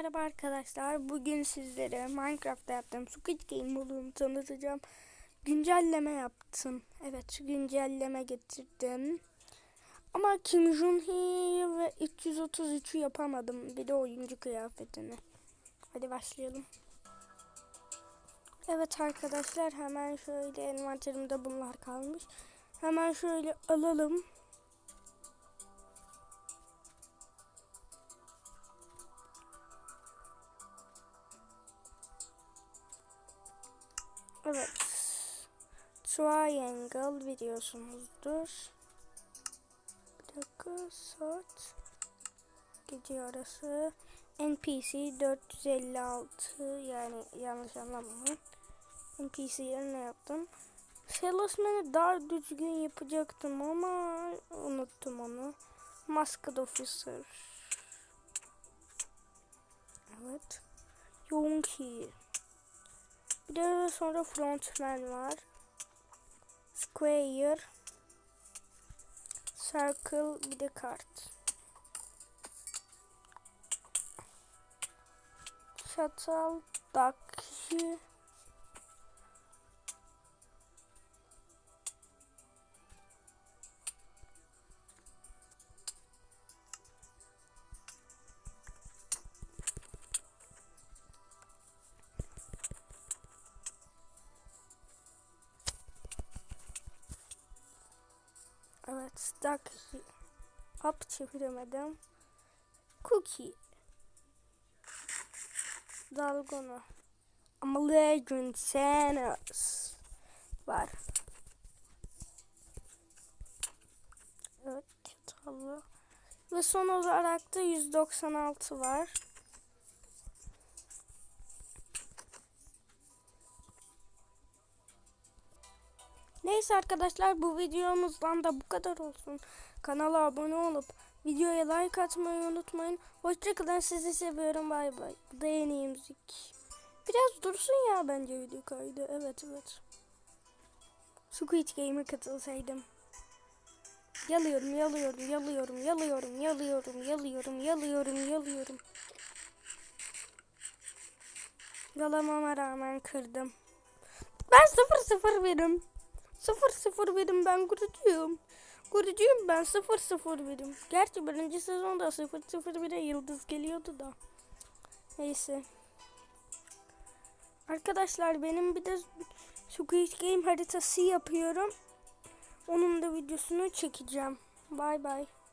Merhaba arkadaşlar. Bugün sizlere Minecraft'ta yaptığım Squid Game modunu tanıtacağım. Güncelleme yaptım. Evet güncelleme getirdim. Ama Kim Jong-hee ve 333'ü yapamadım. Bir de oyuncu kıyafetini. Hadi başlayalım. Evet arkadaşlar hemen şöyle envanterimde bunlar kalmış. Hemen şöyle alalım. Evet. Triangle biliyorsunuzdur. Bir dakika saat. Gece yarısı. NPC 456 yani yanlış anlamayın. NPC yerine yaptım. Salesman'ı daha düzgün yapacaktım ama unuttum onu. Masked Officer. Evet. Yonki. Bir de sonra frontman var. Square. Circle bir de kart. Shuttle, Ducky. Evet, Ducky. Hop çeviremedim. Cookie. Dalgona. Ama Legend Sanos var. Evet. Ve son olarak da 196 var. Neyse arkadaşlar bu videomuzdan da bu kadar olsun. Kanala abone olup videoya like atmayı unutmayın. Hoşçakalın sizi seviyorum bay bay. Bu da en iyi müzik. Biraz dursun ya bence video kaydı. Evet evet. Squid Game'e katılsaydım. Yalıyorum, yalıyorum, yalıyorum, yalıyorum, yalıyorum, yalıyorum, yalıyorum, yalıyorum. Yalamama rağmen kırdım. Ben sıfır sıfır birim. Sıfır sıfır birim ben kurucuyum. Kurucuyum ben sıfır sıfır birim. Gerçi birinci sezonda sıfır sıfır bire yıldız geliyordu da. Neyse. Arkadaşlar benim bir de Squid Game haritası yapıyorum. Onun da videosunu çekeceğim. Bay bay.